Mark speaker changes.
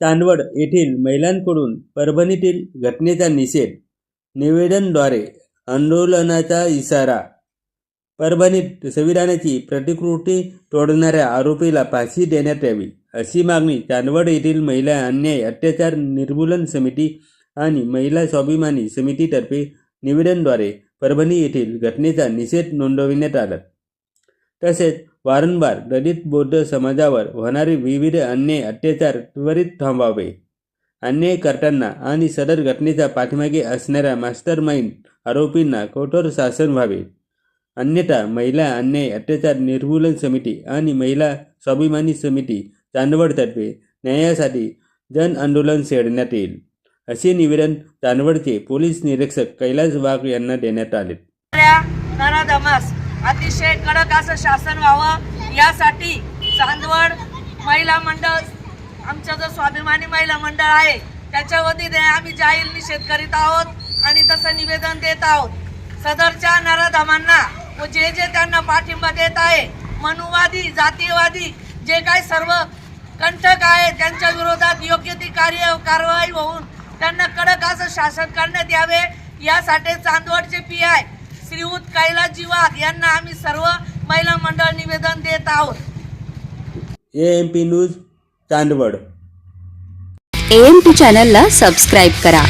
Speaker 1: चांदवड येथील महिलांकडून परभणीतील घटनेचा निषेध निवेदनद्वारे आंदोलनाचा इशारा परभणीत संविधानाची प्रतिकृती तोडणाऱ्या आरोपीला फाशी देण्यात यावी अशी मागणी चांदवड येथील महिला अन्याय अत्याचार निर्मूलन समिती आणि महिला स्वाभिमानी समितीतर्फे निवेदनद्वारे परभणी येथील घटनेचा निषेध नोंदविण्यात आला. तसेच वारंवार दलित बौद्ध समाजावर होणारे विविध अन्याय अत्याचार त्वरित थांबवावे. अन्याय करताना आणि सदर घटनेच्या पाठीमागे असणाऱ्या मास्टर माइंड आरोपींना कठोर शासन व्हावे. अन्यथा महिला अन्याय अत्याचार निर्मूलन समिती आणि महिला स्वाभिमानी समिती चांदवडतर्फे न्यायासाठी जन आंदोलन छेडण्यात येईल. असे निवेदन चांदवडचे पोलीस निरीक्षक कैलास वाघ यांना देण्यात आले.
Speaker 2: अतिशय कडक असं शासन व्हावं. यासाठी चांदवड महिला मंडळ आमचं जो स्वाभिमानी महिला मंडळ आहे त्याच्या वतीने आम्ही जाहीर निषेध करीत आहोत आणि तसं निवेदन देत आहोत. सदरच्या नराधमांना व जे जे त्यांना पाठिंबा देत आहे मनुवादी जातीयवादी जे काही सर्व कंटक आहे त्यांच्या विरोधात योग्य ती कार्य कारवाई होऊन त्यांना कडक असं शासन करण्यात यावे. यासाठी चांदवडचे पी आय श्रीयुत कैलासजी वाघ यांना आम्ही सर्व महिला मंडळ निवेदन देत आहोत.
Speaker 1: A M P news Chandwad.
Speaker 3: AMP चॅनलला सबस्क्राईब करा.